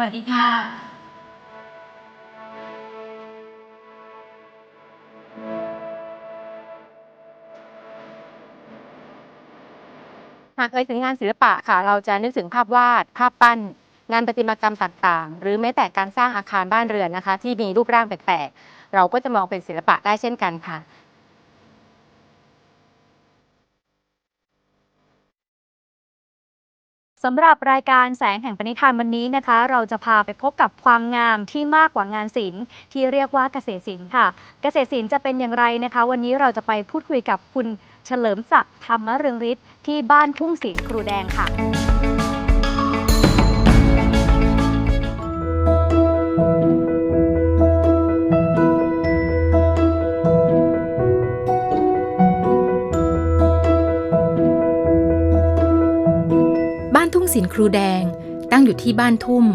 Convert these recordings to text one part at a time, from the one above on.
วัสดีค่ะหากเอ่ยถึงงานศิลปะค่ะ เราจะนึกถึงภาพวาด ภาพปั้น งานประติมากรรมต่างๆ หรือแม้แต่การสร้างอาคารบ้านเรือนนะคะ ที่มีรูปร่างแปลกๆ เราก็จะมองเป็นศิลปะได้เช่นกันค่ะ สำหรับรายการแสงแห่งปณิธานวันนี้นะคะ เราจะพาไปพบกับความงามที่มากกว่างานศิลป์ที่เรียกว่าเกษตรศิลป์ค่ะ เกษตรศิลป์จะเป็นอย่างไรนะคะ วันนี้เราจะไปพูดคุยกับคุณเฉลิมศักดิ์ธรรมเรืองฤทธิ์ที่บ้านทุ่งศิลป์ครูแดงค่ะ บ้านทุ่งศิลป์ครูแดง ตั้งอยู่ที่บ้านทุ่ม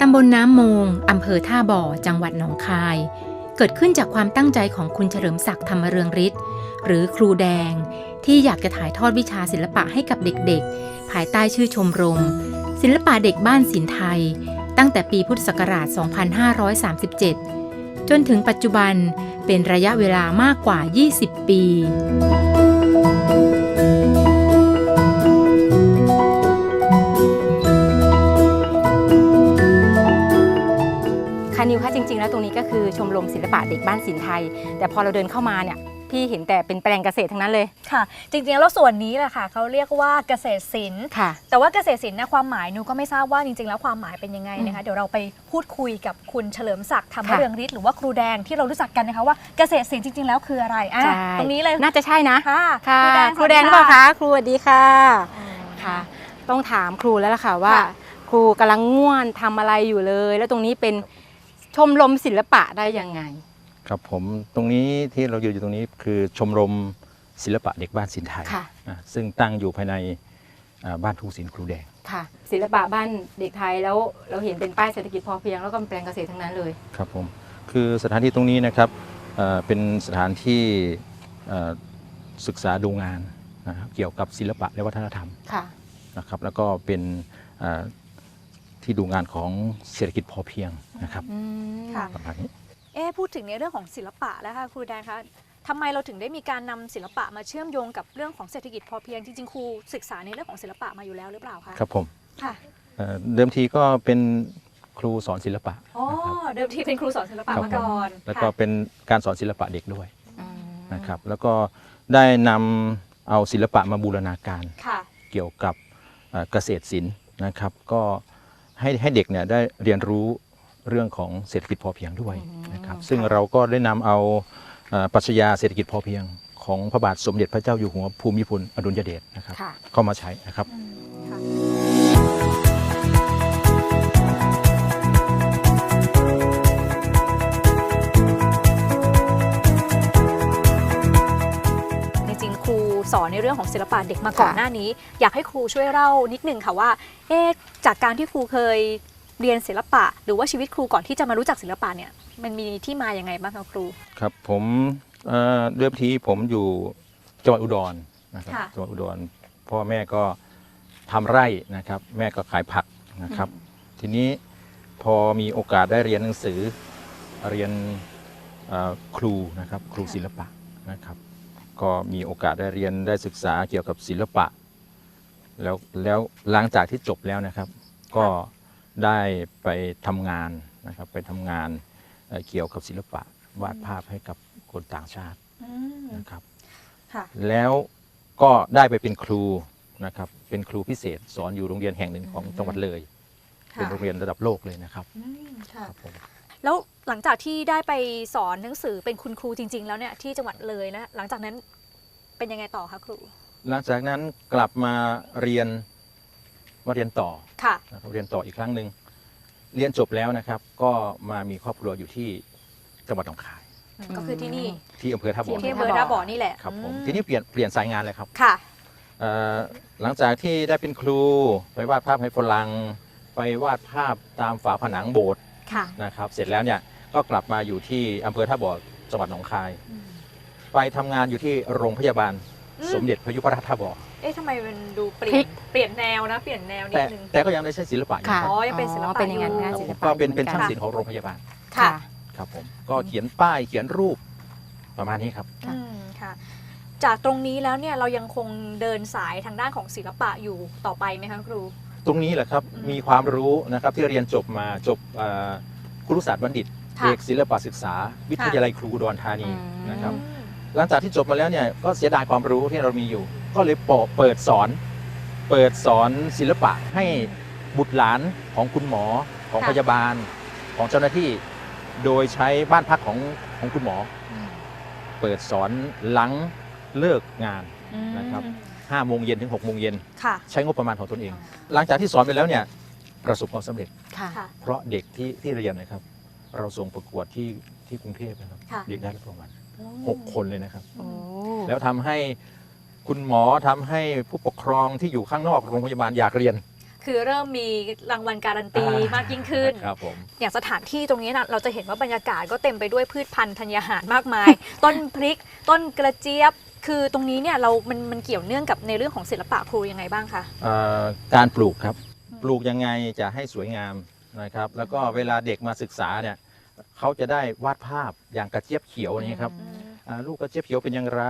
ตำบลน้ำมง อำเภอท่าบ่อ จังหวัดหนองคาย เกิดขึ้นจากความตั้งใจของคุณเฉลิมศักดิ์ธรรมเรืองฤทธิ์หรือครูแดง ที่อยากจะถ่ายทอดวิชาศิลปะให้กับเด็กๆ ภายใต้ชื่อชมรม ศิลปะเด็กบ้านศิลป์ไทย ตั้งแต่ปีพุทธศักราช 2537 จนถึงปัจจุบันเป็นระยะเวลามากกว่า 20 ปี นิวคะจริงๆแล้วตรงนี้ก็คือชมรมศิลปะเด็กบ้านศิลป์ไทย แต่พอเราเดินเข้ามาเนี่ยพี่เห็นแต่เป็นแปลงเกษตรทั้งนั้นเลย ค่ะ จริงๆแล้วส่วนนี้แหละค่ะเขาเรียกว่าเกษตรศิลป์ค่ะ แต่ว่าเกษตรศิลป์นะความหมายหนูก็ไม่ทราบว่าจริงๆแล้วความหมายเป็นยังไงนะคะเดี๋ยวเราไปพูดคุยกับคุณเฉลิมศักดิ์ธรรมค่ะเรืองฤทธิ์หรือว่าครูแดงที่เรารู้จักกันนะคะว่าเกษตรศิลป์จริงๆแล้วคืออะไรอะใช่ ตรงนี้เลยน่าจะใช่นะค่ะค่ะคครูรูแดแดงงสหวัรือสเปดีล่าคะครูสวัสดีค่ะอืมค่ะ ต้องถามครูแล้วล่ะค่ะว่า ค่ะ ครูกำลังง่วนทำอะไรอยู่เลย แล้วตรงนี้เป็น ชมรมศิลปะได้ยังไง ครับผมตรงนี้ที่เรายืนอยู่ตรงนี้คือชมรมศิลปะเด็กบ้านศิลป์ไทยค่ะ อะซึ่งตั้งอยู่ภายในอ่าบ้านทุ่งศิลป์ครูแดง ค่ะ ศิลปะบ้านเด็กไทยแล้วเราเห็นเป็นป้ายเศรษฐกิจพอเพียงแล้วก็เป็นแปลงเกษตรทั้งนั้นเลย ครับผมคือสถานที่ตรงนี้นะครับเอ่อเป็นสถานที่เอ่อศึกษาดูงานนะครับเกี่ยวกับศิลปะและวัฒนธรรมค่ะ นะครับแล้วก็เป็นเอ่อ ที่ดูงานของเศรษฐกิจพอเพียงนะครับอืมค่ะ ประมาณนี้ เอ๊ะพูดถึงในเรื่องของศิลปะแล้วค่ะครูแดงคะทำไมเราถึงได้มีการนำศิลปะมาเชื่อมโยงกับเรื่องของเศรษฐกิจพอเพียงจริงๆครูศึกษาในเรื่องของศิลปะมาอยู่แล้วหรือเปล่าคะครับผมค่ะเอ่อเดิมทีก็เป็นครูสอนศิลปะ อ๋อนะครับเดิมทีเป็นครูสอนศิลปะครับมาก่อนแล้วก็ค่ะเป็นการสอนศิลปะเด็กด้วยอืมนะครับ แล้วก็ได้นำเอาศิลปะมาบูรณาการ ค่ะ เกี่ยวกับเอ่อเกษตรศิลป์นะครับ ก็ ให้ให้เด็กเนี่ยได้เรียนรู้เรื่องของเศรษฐกิจพอเพียงด้วยนะครับซึ่งเราก็ได้นำเอาเอ่อปรัชญาเศรษฐกิจพอเพียง ของพระบาทสมเด็จพระเจ้าอยู่หัวภูมิพลอดุลยเดชนะครับค่ะเข้ามาใช้นะครับ สอนในเรื่องของศิลปะเด็กมาก่อนค่ะหน้านี้ อยากให้ครูช่วยเล่านิดนึงค่ะว่าเอ๊ะจากการที่ครูเคยเรียนศิลปะ หรือว่าชีวิตครูก่อนที่จะมารู้จักศิลปะเนี่ยมันมีที่มาอย่างไงบ้างคะครู ครับผมเอ่อเดิมทีผมอยู่จังหวัดอุดรนะครับค่ะจังหวัดอุดรพ่อแม่ก็ทำไร่นะครับ แม่ก็ขายผักนะครับ ทีนี้พอมีโอกาสได้เรียนหนังสือเรียนเอ่อครูนะครับ ครูศิลปะนะครับ ก็มีโอกาสได้เรียนได้ศึกษาเกี่ยวกับศิลปะ แล้วแล้วหลังจากที่จบแล้วนะครับ ก็ได้ไปทำงานนะครับไปทำงานเอ่อเกี่ยวกับศิลปะวาดภาพให้กับคนต่างชาติอืนะครับค่ะแล้วก็ได้ไปเป็นครูนะครับ เป็นครูพิเศษสอนอยู่โรงเรียนแห่งหนึ่งของจังหวัดเลย เป็นโรงเรียนระดับโลกเลยนะครับอืมค่ะครับผม แล้วหลังจากที่ได้ไปสอนหนังสือเป็นคุณครูจริง ๆ แล้วเนี่ยที่จังหวัดเลยนะหลังจากนั้นเป็นยังไงต่อคะครู หลังจากนั้นกลับมาเรียนมาเรียนต่อค่ะนะครับเรียนต่ออีกครั้งหนึ่งเรียนจบแล้วนะครับ ก็มามีครอบครัวอยู่ที่จังหวัดหนองคาย ก็คือที่นี่ที่อำเภอท่าบ่อที่อำเภอท่าบ่อนี่แหละครับผมอืทีนี้เปลี่ยนเปลี่ยนสายงานเลยครับค่ะเอ่อหลังจากที่ได้เป็นครูไปวาดภาพให้ฝรั่งไปวาดภาพตามฝาผนังโบสถ์ ค่ะนะครับ เสร็จแล้วเนี่ยก็กลับมาอยู่ที่อำเภอท่าบ่อจังหวัดหนองคายไปทำงานอยู่ที่โรงพยาบาลอืมสมเด็จพระยุพราชท่าบ่อเอ๊ะทำไมมันดูเปลี่พลิยนก เปลี่ยนแนวนะ เปลี่ยนแนวนิแต่ดนึง แต่ก็ยังได้ใช้ศิลปะอยู่ค่ะครับอ๋อยังเป็นศิลปะ เป็นอย่างนั้นอยู่งานครับศิผลมปะก็เป็นเป็นหมือช่างกัศิลป์ของโรงพยาบาลค่ะ ครับผมก็เขียนป้ายเขียนรูปประมาณนี้ครับ ค่ะ อืมค่ะ จากตรงนี้แล้วเนี่ยเรายังคงเดินสายทางด้านของศิลปะอยู่ต่อไปไหมคะครู ตรงนี้แหละครับอืมมีความรู้นะครับที่เรียนจบมาจบเอ่อครุศาสตร์บัณฑิตค่ะเอกศิลปศึกษา วิทยาลัยครูอุดรธานีอืมนะครับอืมหลังจากที่จบมาแล้วเนี่ยก็เสียดายความรู้ที่เรามีอยู่ ก็เลยปเปิดสอน เปิดสอนศิลปะให้บุตรหลานของคุณหมอของค่ะพยาบาลของเจ้าหน้าที่ โดยใช้บ้านพักของของคุณหมอ เปิดสอนหลังเลิกงานนะครับ 5โมงเย็นถึง6โมงเย็นค่ะใช้งบประมาณของตนเอง หลังจากที่สอนไปแล้วเนี่ยประสบความสำเร็จ ค่ะ ค่ะ เพราะเด็กที่ที่เรียนนะครับ เราส่งประกวดที่ที่กรุงเทพนะครับค่ะ เด็กได้รับรางวัลหกคนเลยนะครับ โอ้ แล้วทำให้คุณหมอทำให้ผู้ปกครองที่อยู่ข้างนอกโรงพยาบาลอยากเรียนคือเริ่มมีรางวัลการันตีอ่ามมากยิ่งขึ้น ครับผม อย่างสถานที่ตรงนี้นะเราจะเห็นว่าบรรยากาศก็เต็มไปด้วยพืชพันธุ์ธัญญาหารมากมาย ต้นพริก ต้นกระเจี๊ยบ คือตรงนี้เนี่ยเรา มันมันเกี่ยวเนื่องกับในเรื่องของศิลปะครูยังไงบ้างคะเอ่อการปลูกครับปลูกยังไงจะให้สวยงามนะครับ แล้วก็เวลาเด็กมาศึกษาเนี่ยเขาจะได้วาดภาพอย่างกระเจี๊ยบเขียวอย่างนี้ครับอ่า ลูกกระเจี๊ยบเขียวเป็นอย่างไร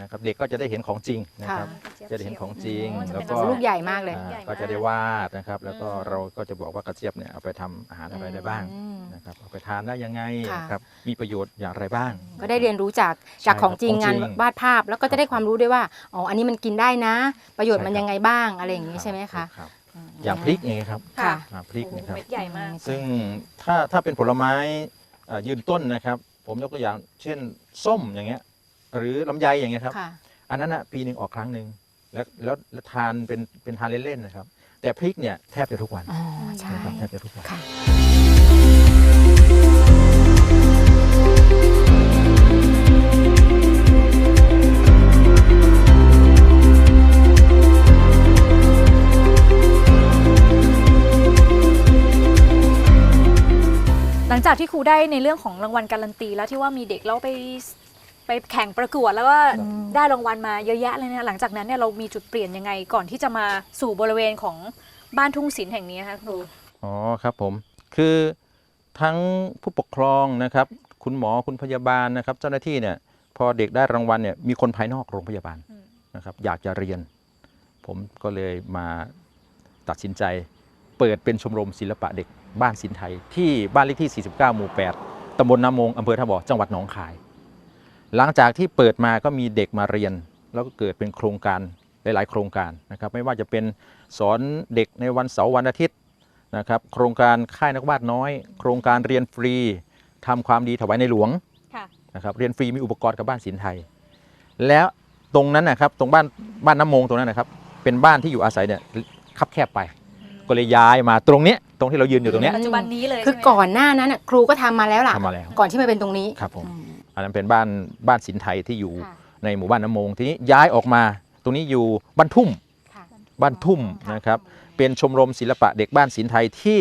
นะครับเด็กก็จะได้เห็นของจริงนะครับ จะได้เห็นของจริงอ๋อจะแล้วเป็นก็ลัษณะลูกใหญ่มากเลยอ่าใหญ่มากก็จะได้วาดนะครับ แล้วก็อืมเราก็จะบอกว่ากระเจี๊ยบเนี่ยเอาไปทำอาหารอะไรได้บ้างอืมนะครับเอาไปทานได้ยังไงค่ะนะครับมีประโยชน์อย่างไรบ้าง ก็ได้เรียนรู้จากจากของจริงของจงารินงวาดภาพแล้วก็จะได้ความรู้ด้วยว่าอ๋ออันนี้มันกินได้นะ ประโยชน์มันใช่ครับยังไงบ้างอะไรอย่างนี้ใช่ไหมคะรับอย่างพริกอย่างเงี้ยครับค่ะอ่าพริกโอ้นะครับเม็ดใหญ่มากซึ่งถ้าถ้าเป็นผลไม้อ่ายืนต้นนะครับ ผมยกตัวอย่าง เช่น ส้มอย่างเงี้ย หรือลำไยอย่างเงี้ยครับ ค่ะ อันนั้นนะปีหนึ่งออกครั้งหนึ่งแล้วแล้วแล้วทานเป็นเป็นทานเล่นๆนะครับ แต่พริกเนี่ยแทบจะทุกวันอ๋อ ใช่ นะครับแทบจะทุกวัน ค่ะ หลังจากที่ครูได้ในเรื่องของรางวัลการันตีแล้วที่ว่ามีเด็กเราไปไปแข่งประกวดแล้วก็อืมได้รางวัลมาเยอะแยะเลยเนี่ยหลังจากนั้นเนี่ยเรามีจุดเปลี่ยนยังไงก่อนที่จะมาสู่บริเวณของบ้านทุ่งศิลป์แห่งนี้คะครูอ๋อครับผมคือทั้งผู้ปกครองนะครับ คุณหมอคุณพยาบาลนะครับ เจ้าหน้าที่เนี่ยพอเด็กได้รางวัลเนี่ยมีคนภายนอกโรงพยาบาลอืมนะครับ อยากจะเรียน ผมก็เลยมาตัดสินใจเปิดเป็นชมรมศิลปะเด็ก บ้านสินไทยที่บ้านเลขที่ 49 หมู่ 8ตำบลน้ำมงอำเภอท่าบ่อจังหวัดหนองคาย หลังจากที่เปิดมาก็มีเด็กมาเรียน แล้วก็เกิดเป็นโครงการหลาย ๆ โครงการนะครับไม่ว่าจะเป็นสอนเด็กในวันเสาร์วันอาทิตย์นะครับโครงการค่ายนักวาดน้อย โครงการเรียนฟรีทำความดีถวายในหลวงค่ะนะครับเรียนฟรีมีอุปกรณ์กับบ้านศิลป์ไทย แล้วตรงนั้นนะครับตรงบ้านบ้านน้ำมงตรงนั้นนะครับ เป็นบ้านที่อยู่อาศัยเนี่ยคับแคบไป ก็เลยย้ายมาตรงเนี้ยตรงที่เรายืนอยู่ตรงเนี้ย ปัจจุบันนี้เลยคือใช่ไหมก่อนหน้านั้นน่ะครูก็ทำมาแล้วล่ะ ทำมาแล้ว ก่อนที่มาเป็นตรงนี้ ครับผมอืมอันนั้นเป็นบ้านบ้านศิลป์ไทยที่อยู่ค่ะในหมู่บ้านน้ำมงทีนี้ย้ายออกมา ตรงนี้อยู่บ้านทุ่มค่ะบ้านทุ่มนะครับ เป็นชมรมศิลปะเด็กบ้านศิลป์ไทยที่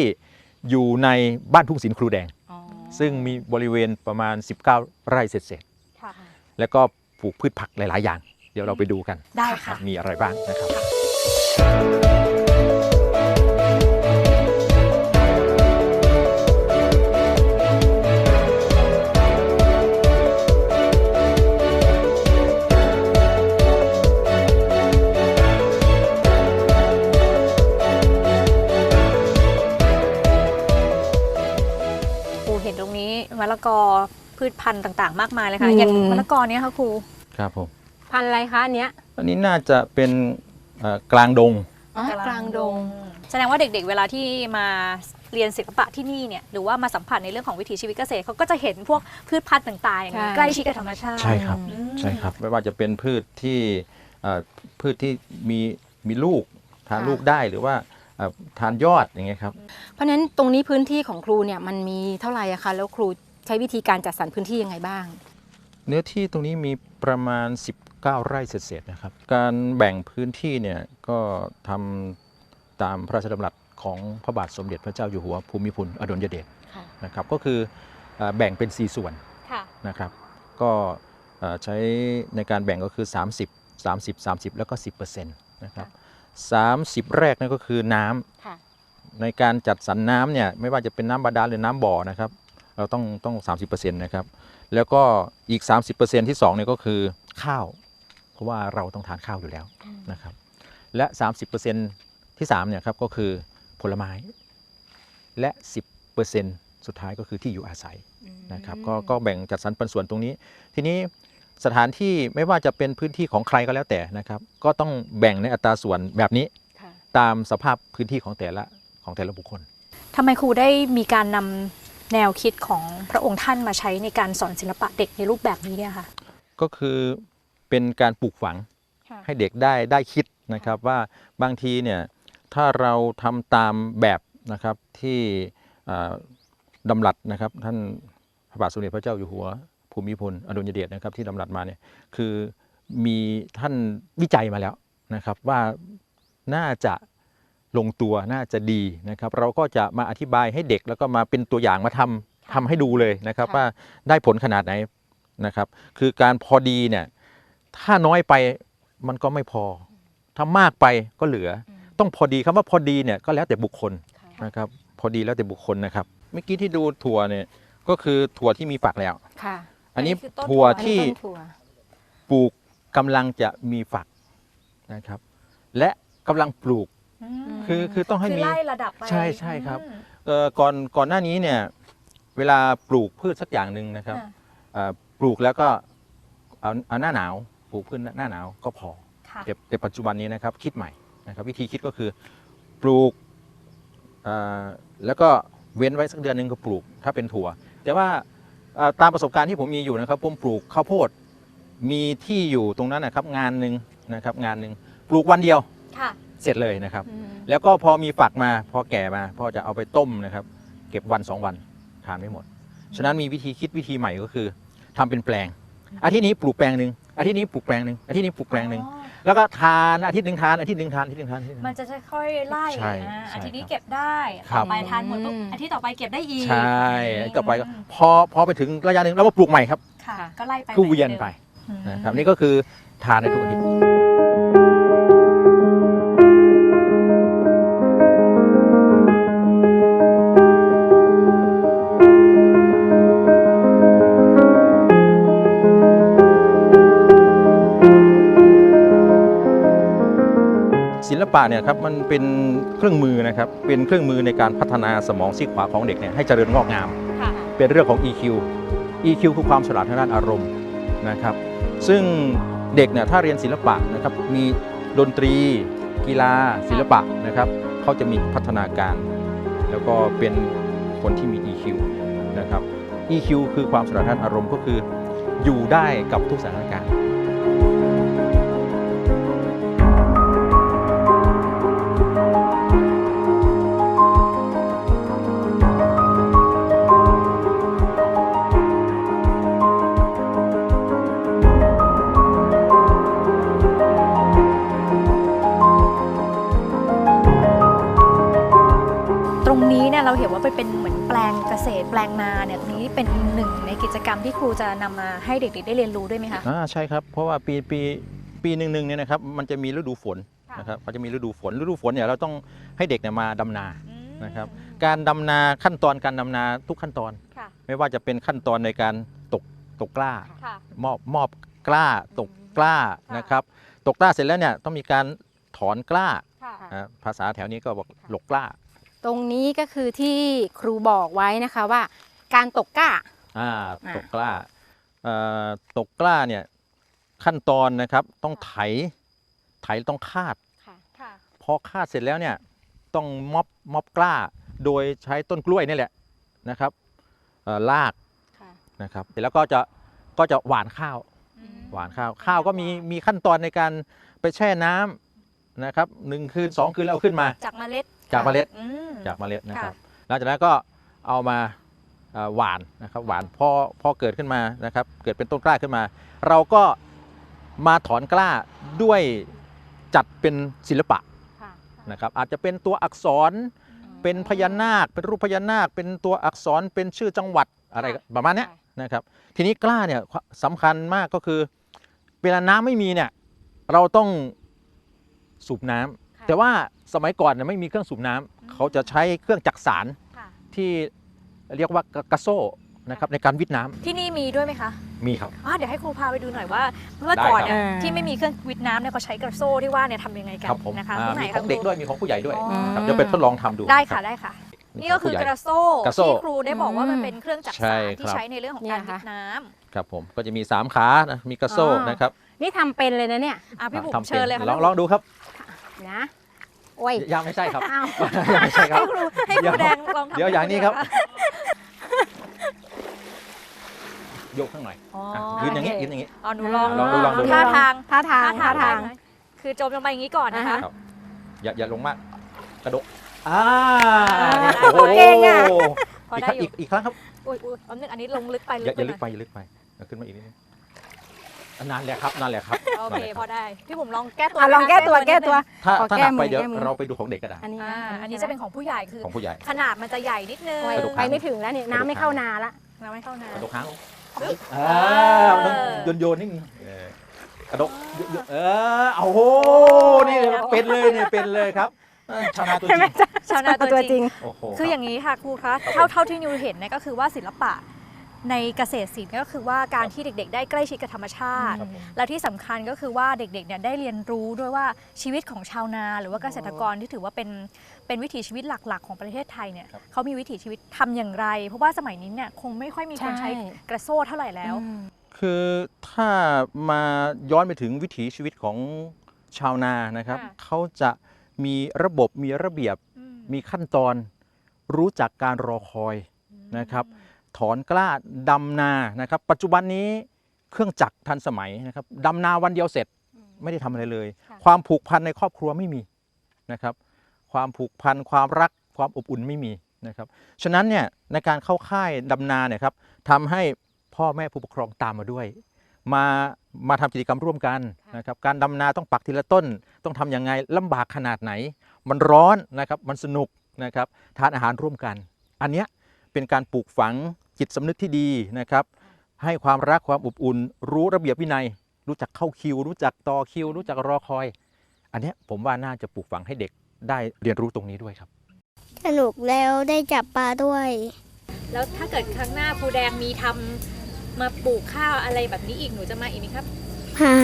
อยู่ในบ้านทุ่งศิลป์ครูแดง อ๋อซึ่งมีบริเวณประมาณ 19 ไร่เศษค่ะ ๆแล้วก็ปลูกพืชผักหลาย ๆ อย่าง เดี๋ยวเราไปดูกันได้ค่ะมีอะไรบ้างนะครับครูเห็นตรงนี้มะ ละกอพืชพันธุ์ต่าง ๆ มากมายเลยค่ะอืมอย่างมะละกอเนี้ยค่ะครูครับผมพันธุ์อะไรคะอันเนี้ยอันนี้น่าจะเป็นเอ่อกลางดง อ๋อกลางดง แสดงว่าเด็กๆ เวลาที่มาเรียนศิลปะที่นี่เนี่ยหรือว่ามาสัมผัสในเรื่องของวิถีชีวิตเกษตรเขาก็จะเห็นพวกพืชพันธุ์ต่างๆอย่างนี้ใช่ ใกล้ชิดกับธรรมชาติ ใช่ครับอืมใช่ครับไม่ว่าจะเป็นพืชที่เอ่อพืชที่มีมีลูกทานลูกได้หรือว่าเอ่อทานยอดอย่างเงี้ยครับ เพราะฉะนั้นตรงนี้พื้นที่ของครูเนี่ยมันมีเท่าไหร่อะคะแล้วครู ใช้วิธีการจัดสรรพื้นที่ยังไงบ้าง เนื้อที่ตรงนี้มีประมาณ 19 ไร่เศษๆนะครับ การแบ่งพื้นที่เนี่ยก็ทำตามพระราชดำรัสของพระบาทสมเด็จพระเจ้าอยู่หัวภูมิพลอดุลยเดชค่ะนะครับก็คือเอ่อแบ่งเป็น 4 ส่วนค่ะนะครับ ก็เอ่อใช้ในการแบ่งก็คือ 30 30 30 แล้วก็ 10%นะครับ30 แรกนั่นก็คือน้ำค่ะในการจัดสรรน้ำเนี่ยไม่ว่าจะเป็นน้ำบาดาลหรือน้ำบ่อนะครับ เราต้องต้อง 30%นะครับ แล้วก็อีก 30%ที่2เนี่ยก็คือข้าว เพราะว่าเราต้องทานข้าวอยู่แล้วนะครับ และ 30%ที่3เนี่ยครับก็คือผลไม้ และ 10%สุดท้ายก็คือที่อยู่อาศัยนะครับก็ก็แบ่งจัดสรรปันส่วนตรงนี้ ทีนี้สถานที่ไม่ว่าจะเป็นพื้นที่ของใครก็แล้วแต่นะครับ ก็ต้องแบ่งในอัตราส่วนแบบนี้ค่ะตามสภาพพื้นที่ของแต่ละของแต่ละบุคคลทำไมครูได้มีการนำ แนวคิดของพระองค์ท่านมาใช้ในการสอนศิลปะเด็กในรูปแบบนี้เนี่ยค่ะ ก็คือเป็นการปลูกฝังค่ะให้เด็กได้ได้คิดนะครับว่าบางทีเนี่ยถ้าเราทำตามแบบนะครับที่อ่าดำรัสนะครับท่านพระบาทสมเด็จพระเจ้าอยู่หัวภูมิพลอดุลยเดชนะครับที่ดำรัสมาเนี่ยคือมีท่านวิจัยมาแล้วนะครับว่าน่าจะ ลงตัวน่าจะดีนะครับ เราก็จะมาอธิบายให้เด็กแล้วก็มาเป็นตัวอย่างมาทำทำให้ดูเลยนะครับค่ะว่าได้ผลขนาดไหนนะครับ คือการพอดีเนี่ยถ้าน้อยไปมันก็ไม่พอ ถ้ามากไปก็เหลืออต้องพอดีคำว่าพอดีเนี่ยก็แล้วแต่บุคคลนะครับ พอดีแล้วแต่บุคคลนะครับเมื่อกี้ที่ดูถั่วเนี่ยก็คือถั่วที่มีฝักแล้วค่ะ อันนี้อันนี้คือต้นถั่วอันนี้ที่ต้นถั่วปลูกกำลังจะมีฝักนะครับ และกำลังปลูก คือคือต้องให้คือมีไล่ระดับไปใช่ใช่ครับอืมเอ่อก่อนก่อนหน้านี้เนี่ยเวลาปลูกพืชสักอย่างหนึ่งนะครับค่ะเอ่อปลูกแล้วก็เอาเอาหน้าหนาวปลูกพืชหน้าหนาวก็พอค่ะแต่แต่ปัจจุบันนี้นะครับคิดใหม่นะครับวิธีคิดก็คือปลูกเอ่อแล้วก็เว้นไว้สักเดือนหนึ่งก็ปลูกถ้าเป็นถั่ว แต่ว่าเอ่อตามประสบการณ์ที่ผมมีอยู่นะครับผมปลูกข้าวโพดมีที่อยู่ตรงนั้นนะครับงานหนึ่งนะครับงานหนึ่งปลูกวันเดียวค่ะ เสร็จเลยนะครับอืมแล้วก็พอมีฝักมาพอแก่มาพอจะเอาไปต้มนะครับ เก็บวันสองวันทานไม่หมด ฉะนั้นมีวิธีคิดวิธีใหม่ก็คือทำเป็นแปลง อาทิตย์นี้ปลูกแปลงหนึ่งอาทิตย์นี้ปลูกแปลงหนึ่งอาทิตย์นี้ปลูกแปลงหนึ่งอ๋อแล้วก็ทานอาทิตย์หนึ่งทานอาทิตย์หนึ่งทานอาทิตย์หนึ่งทานอาทิตย์หนึ่งมันทานจะค่อยๆไล่ใช่อ่าใช่อาทิตย์นี้ครับเก็บได้ครับต่อไปทานหมดปุ๊บอาทิตย์ต่อไปเก็บได้อีกใช่มต่อไปก็พอพอไปถึงระยะหนึ่งเรามาปลูกใหม่ครับค่ะก็ไล่ไปคือเวียนไปอืมนะครับนี่ก็คือทานในทุกอาทิตย์ ปะเนี่ยครับมันเป็นเครื่องมือนะครับเป็นเครื่องมือในการพัฒนาสมองซีกขวาของเด็กเนี่ยให้เจริญงอกงาม ค่ะ เป็นเรื่องของ EQ EQ คือความฉลาดทางด้านอารมณ์นะครับ ซึ่งเด็กเนี่ยถ้าเรียนศิลปะนะครับมีดนตรี กีฬา ศิลปะนะครับเขาจะมีพัฒนาการ แล้วก็เป็นคนที่มี EQ นะครับ EQ คือความฉลาดทางด้านอารมณ์ก็คืออยู่ได้กับทุกสถาน งนาเนี่ยตรงนี้เป็นหนึ่งในกิจกรรมที่ครูจะนำมาให้เด็กๆได้เรียนรู้ด้วยไหมคะอ่าใช่ครับ เพราะว่าปีปีปีหนึ่งหนึ่งเนี่ยนะครับมันจะมีฤดูฝนค่ะนะครับเขาจะมีฤดูฝนฤดูฝนเนี่ยเราต้องให้เด็กเนี่ยมาดำนานะครับการดำนาขั้นตอนการดำนาทุกขั้นตอนค่ะไม่ว่าจะเป็นขั้นตอนในการตกตกกล้าค่ะมอบมอบกล้าตกกล้าค่ะนะครับตกกล้าเสร็จแล้วเนี่ยต้องมีการถอนกล้าค่ะอ่าภาษาแถวนี้ก็บอกหลกกล้า ตรงนี้ก็คือที่ครูบอกไว้นะคะว่า การตกกล้า อ่าอ่า ตกกล้าเอ่อตกกล้าเนี่ยขั้นตอนนะครับต้องไถไถต้องคาด ค่ะ ค่ะ พอคาดเสร็จแล้วเนี่ยต้องม็อบม็อบกล้า โดยใช้ต้นกล้วยนี่แหละนะครับเอ่อลากค่ะ นะครับเสร็จแล้วก็จะก็จะหวานข้าวหวานข้าวข้าวก็มีมีขั้นตอนในการไปแช่น้ำนะครับหนึ่งคืนสองคืนแล้วเอาขึ้นมา จากเมล็ด จากเมล็ดอืม จากเมล็ดนะครับค่ะหลังจากนั้นก็เอามาเอ่อหวานนะครับหวานพอพอเกิดขึ้นมานะครับ เกิดเป็นต้นกล้าขึ้นมา เราก็มาถอนกล้าด้วยจัดเป็นศิลปะค่ะนะครับ อาจจะเป็นตัวอักษรเป็นพญานาค เป็นรูปพญานาค เป็นตัวอักษรเป็นชื่อจังหวัดอะไรค่ะประมาณเนี้ยนะครับทีนี้กล้าเนี่ยสำคัญมากก็คือ เวลาน้ำไม่มีเนี่ยเราต้องสูบน้ำค่ะ แต่ว่า สมัยก่อนเนี่ยไม่มีเครื่องสูบน้ำเขาจะใช้เครื่องจักสารค่ะ ที่เรียกว่ากระกระโซ่นะครับในการวิทน้ำที่นี่มีด้วยไหมคะมีครับ อะเดี๋ยวให้ครูพาไปดูหน่อยว่าเมื่อได้ก่อนครับเนี่ยที่ไม่มีเครื่องวิทน้ำเนี่ยเขาใช้กระโซ่ที่ว่าเนี่ยทำยังไงกัคนรับผมนะคะอ่าที่ไหนมีขคะองเด็กครูด้วยมีของผู้ใหญ่ด้วยอ๋อครับเดี๋ยวไปทดลองทำดูได้รัค่ะบได้ค่ะมีนี่ก็คือกขงผู้ใหญ่ระโซ่กระโซ่ที่ครูได้บอกว่ามันอืมเป็นเครื่องจักรใช่สานที่ครับ ใช้ในเรื่องของเนี่การยวิค่ะทน้ำครับผมก็จะมี3ขานะมีกระโซ่อ๋อนะครับนี่ทำเป็นเลยนะเนี่ยอะพี่บุ๋มทำป็นเชิญเลยค่ะลองพี่บุ๋มลองดูครับนะ โอ้ยยังไม่ใช่ครับอ้าวยังไม่ใช่ครับ ให้ครูให้คเดี๋รูยวแดงลองทำเดี๋ยวอย่างนี้ครับให้ยกข้างหน่อยอ๋ออะยืนอย่างนี้โอเคยืนอย่างนี้อ๋อหนูลองลองดูลองดูท่าทางท่าทางท่าทางได้ไหมคือจมลงไปอย่างนี้ก่อนนะคะครับอย่าอย่าลงมากกระดกอ่าเนี่ยได้โอ้โหเก่งอะพออีกได้ครั้งออียู่กอีกครั้งครับอุ้ยอุ้ยอันนึงอันนี้ลงลึกไปอย่าอย่าลึกไปไปอย่าลึกไปเอาขึ้นมาอีกนิดนึงอะ นั่นแหละครับนั่นแหละครับโอนั่นเคแหละพคอรับได้พี่บุ๋มลองแก้ตัวอะลองแก้ตัวนิดนึแก้ตัวถ้าขอถ้าแก้หนักไปมือเดี๋ยวแก้มือเราไปดูของเด็กก็ได้อันนี้อ่าอันนี้จะเป็นของผู้ใหญ่คือ ของผู้ใหญ่ ขนาดมันจะใหญ่นิดนึงโอ้ยกระดูก ไปไม่ถึงแล้วนี่น้ำไม่เข้านาละ เราไม่เข้านากระดกหางปึ๊บอ่ามันต้องโยนโยนนิ่งเออกระดกโยนโยนเออเอาโหนี่เป็นเลยเนี่ยเป็นเลยครับเออชาวนาตัวจริงชาวนาตัวจริง โอ้โหคืออย่างนี้ค่ะครูคะเท่าเท่าที่นิวเห็นเนี่ยก็คือว่าศิลปะ ในเกษตรศิลป์ก็คือว่าการที่เด็ก ๆ ได้ใกล้ชิดกับธรรมชาติครับผมแล้วที่สำคัญก็คือว่าเด็กๆเนี่ยได้เรียนรู้ด้วยว่าชีวิตของชาวนา หรือว่าเกษตรกรที่ถือว่าเป็นเป็นวิถีชีวิตหลักๆ ของประเทศไทยเนี่ยครับเขามีวิถีชีวิตทำอย่างไร เพราะว่าสมัยนี้เนี่ยคงไม่ค่อยมีคนใช้กระโซ่เท่าไหร่แล้วอืมคือถ้ามาย้อนไปถึงวิถีชีวิตของชาวนานะครับค่ะเขาจะมีระบบมีระเบียบอืมมีขั้นตอนรู้จักการรอคอยนะครับ ถอนกล้าดำนานะครับ ปัจจุบันนี้เครื่องจักรทันสมัยนะครับดำนาวันเดียวเสร็จไม่ได้ทำอะไรเลยค่ะความผูกพันในครอบครัวไม่มีนะครับ ความผูกพันความรักความอบอุ่นไม่มีนะครับฉะนั้นเนี่ยในการเข้าค่ายดำนาเนี่ยครับทำให้พ่อแม่ผู้ปกครองตามมาด้วย มามาทำกิจกรรมร่วมกันนะครับการดำนาต้องปักทีละต้น ต้องทำยังไงลำบากขนาดไหน มันร้อนนะครับมันสนุกนะครับทานอาหารร่วมกัน อันเนี้ย เป็นการปลูกฝังจิตสำนึกที่ดีนะครับ ให้ความรักความอบอุ่น รู้ระเบียบวินัย รู้จักเข้าคิว รู้จักต่อคิว รู้จักรอคอย อันเนี้ยผมว่าน่าจะปลูกฝังให้เด็กได้เรียนรู้ตรงนี้ด้วยครับ สนุกแล้วได้จับปลาด้วย แล้วถ้าเกิดครั้งหน้าครูแดงมีทำมาปลูกข้าวอะไรแบบนี้อีกหนูจะมาอีกไหมครับหา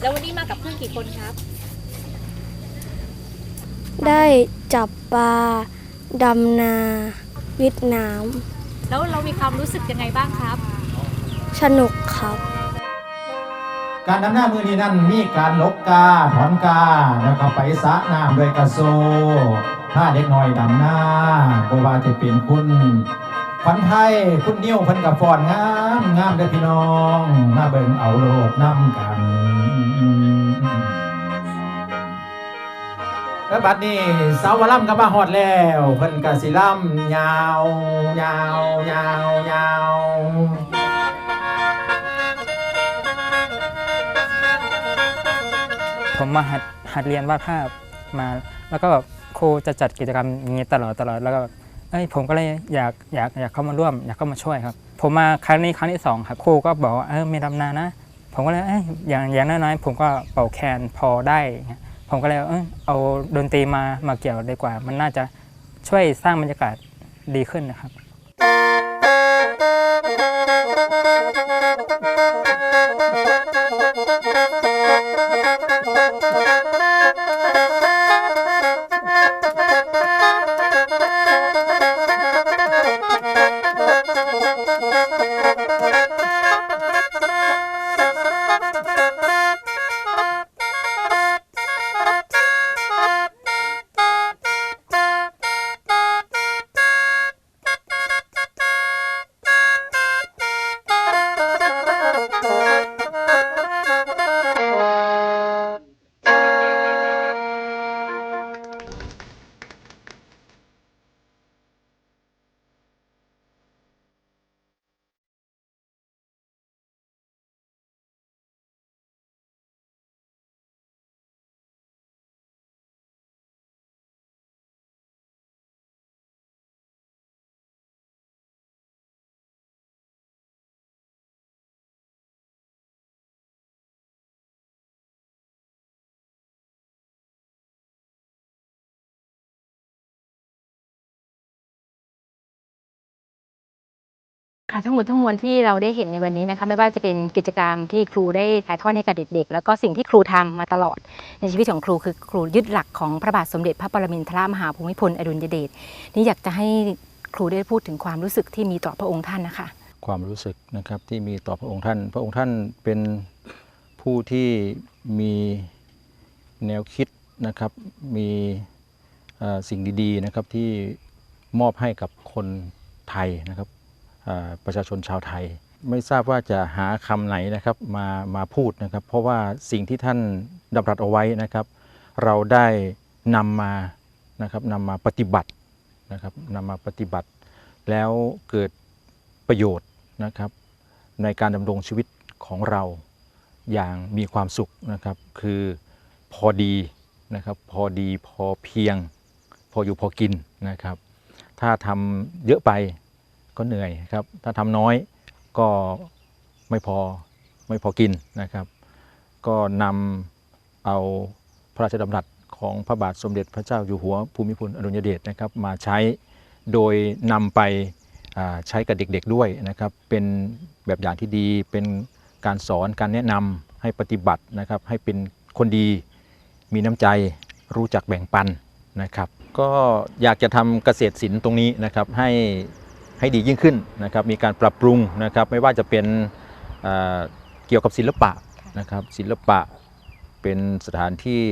แล้ววันนี้มากับเพื่อนกี่คนครับ ได้จับปลาดำนา วิทย์น้แล้วเรามีความรู้สึกยังไงบ้างครับำสนุกครับ การดำหน้ามือนี้นั่นมีการลกกาถอนกาแล้วก็ไปสระน้ำด้วยกระโซถ้าเด็กน้อยดำหน้าบ่ว่าจะเป็นคุณขวัญไทยคุณนิ้วเพิ่นกับฟอนงามงามเด้อพี่น้อง มาเบิ่งเอาโลดน้ำกัน แล้วบัดนี้สาวล่ำก็มาฮอดแล้วเพิ่นก็สิล่ำยาวยาวยาวยาวผมมาหัดหัดเรียนวาดภาพมา แล้วก็แบบครูจะจัดกิจกรรมอย่างนี้ตลอดตลอดแล้วก็แบบเอ้ยผมก็เลยอยากอยากอยากเข้ามาร่วม อยากเข้ามาช่วยครับ ผมมาครั้งนี้ครั้งที่สองครับครูก็บอกว่าเออมีดำนานะ ผมก็เลยเอ้ยอย่างอย่างน้อยๆผมก็เป่าแคนพอได้ ผมก็เลยเออเอาดนตรีมามาเกี่ยวดีกว่า มันน่าจะช่วยสร้างบรรยากาศดีขึ้นนะครับส ค่ะทั้งหมดทั้งมวลที่เราได้เห็นในวันนี้นะคะไม่ว่าจะเป็นกิจกรรมที่ครูได้ถ่ายทอดให้กับเด็กๆ แล้วก็สิ่งที่ครูทำมาตลอดในชีวิตของครูคือครูยึดหลักของพระบาทสมเด็จพระปรมินทรมหาภูมิพลอดุลยเดชนี่อยากจะให้ครูได้พูดถึงความรู้สึกที่มีต่อพระองค์ท่านนะคะ ความรู้สึกนะครับที่มีต่อพระองค์ท่าน พระองค์ท่านเป็นผู้ที่มีแนวคิดนะครับมีสิ่งดีๆนะครับที่มอบให้กับคนไทยนะครับ ประชาชนชาวไทย ไม่ทราบว่าจะหาคำไหนนะครับมามาพูดนะครับ เพราะว่าสิ่งที่ท่านดำรัสเอาไว้นะครับ เราได้นำมานะครับนำมาปฏิบัตินะครับนำมาปฏิบัติ แล้วเกิดประโยชน์นะครับ ในการดำรงชีวิตของเราอย่างมีความสุขนะครับ คือพอดีนะครับพอดีพอเพียง พออยู่พอกินนะครับ ถ้าทำเยอะไป ก็เหนื่อยครับ ถ้าทำน้อยก็ไม่พอไม่พอกินนะครับ ก็นำเอาพระราชดำรัสของพระบาทสมเด็จพระเจ้าอยู่หัวภูมิพลอดุลยเดชนะครับ มาใช้โดยนำไปใช้กับเด็กๆด้วยนะครับ เป็นแบบอย่างที่ดีเป็นการสอนการแนะนำให้ปฏิบัตินะครับ ให้เป็นคนดีมีน้ำใจรู้จักแบ่งปันนะครับ ก็อยากจะทำเกษตรศิลป์ตรงนี้นะครับให้ ให้ดียิ่งขึ้นนะครับมีการปรับปรุงนะครับไม่ว่าจะเป็นเกี่ยวกับศิลปะนะครับศิลปะเป็นสถานที่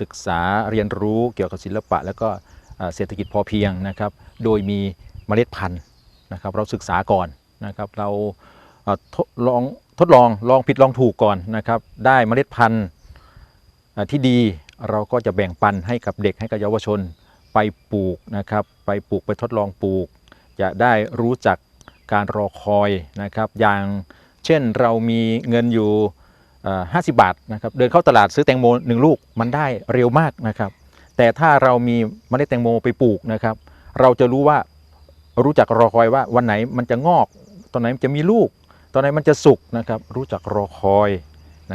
ศึกษาเรียนรู้เกี่ยวกับศิลปะ แล้วก็เศรษฐกิจพอเพียงนะครับโดยมีเมล็ดพันธุ์นะครับเราศึกษาก่อนนะครับเราเทดลองทดลองลองผิดลองถูกก่อนนะครับได้เมล็ดพันธุ์ที่ดีเราก็จะแบ่งปันให้กับเด็กให้กับเยาวชนไปปลูกนะครับไปปลูกไปทดลองปลูก จะได้รู้จักการรอคอยนะครับ อย่างเช่นเรามีเงินอยู่เอ่อ50 บาทนะครับเดินเข้าตลาดซื้อแตงโมหนึ่งลูกมันได้เร็วมากนะครับ แต่ถ้าเรามีเมล็ดแตงโมไปปลูกนะครับ เราจะรู้ว่ารู้จักรอคอยว่าวันไหนมันจะงอก ตอนไหนมันจะมีลูก ตอนไหนมันจะสุกนะครับ รู้จักรอคอย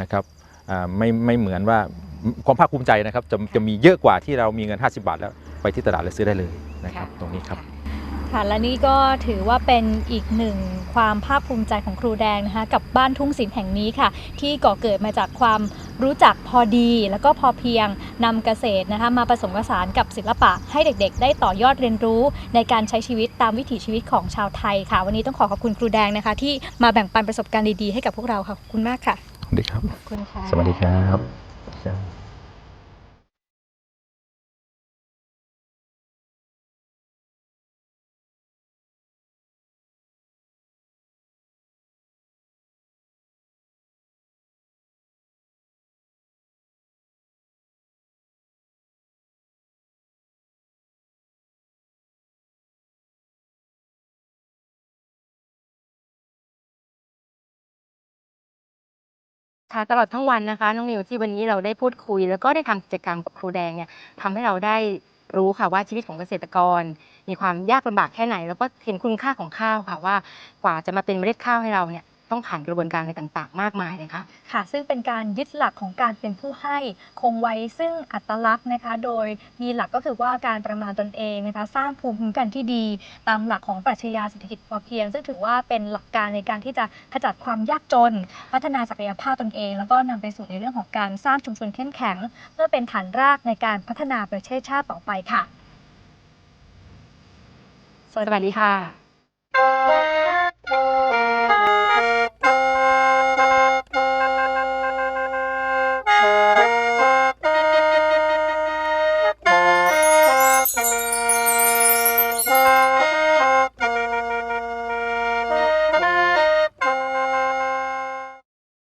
นะครับอ่าไม่ไม่เหมือนว่าความภาคภูมิใจนะครับจะจะมีเยอะกว่าที่เรามีเงิน 50 บาทแล้วไปที่ตลาดแล้วซื้อได้เลยนะครับ ตรงนี้ครับ ค่ะ และนี่ก็ถือว่าเป็นอีกหนึ่งความภาคภูมิใจของครูแดงนะคะ กับบ้านทุ่งศิลป์แห่งนี้ค่ะ ที่ก่อเกิดมาจากความรู้จักพอดี แล้วก็พอเพียงนำเกษตรนะคะ มาผสมผสานกับศิลปะ ให้เด็กๆ ได้ต่อยอดเรียนรู้ ในการใช้ชีวิตตามวิถีชีวิตของชาวไทยค่ะ วันนี้ต้องขอขอบคุณครูแดงนะคะ ที่มาแบ่งปันประสบการณ์ดีๆให้กับพวกเราค่ะขอบคุณมากค่ะ สวัสดีครับ ขอบคุณค่ะ สวัสดีครับ ค่ะตลอดทั้งวันนะคะน้องนิวที่วันนี้เราได้พูดคุย แล้วก็ได้ทำกิจกรรมกับครูแดงเนี่ยทำให้เราได้รู้ค่ะว่าชีวิตของเกษตรกร มีความยากลำบากแค่ไหน แล้วก็เห็นคุณค่าของข้าวค่ะว่ากว่าจะมาเป็นเมล็ดข้าวให้เราเนี่ย ต้องผ่านกระบวนการอะไรต่างๆ มากมายเลยค่ะค่ะ ซึ่งเป็นการยึดหลักของการเป็นผู้ให้คงไว้ซึ่งอัตลักษณ์นะคะ โดยมีหลักก็คือว่าการประมาณตนเองนะคะ สร้างภูมิคุ้มกันที่ดี ตามหลักของปรัชญาเศรษฐกิจพอเพียง ซึ่งถือว่าเป็นหลักการในการที่จะขจัดความยากจน พัฒนาศักยภาพตนเอง แล้วก็นำไปสู่ในเรื่องของการสร้างชุมชนเข้มแข็ง เพื่อเป็นฐานรากในการพัฒนาประเทศชาติต่อไปค่ะ สวัสดีค่ะ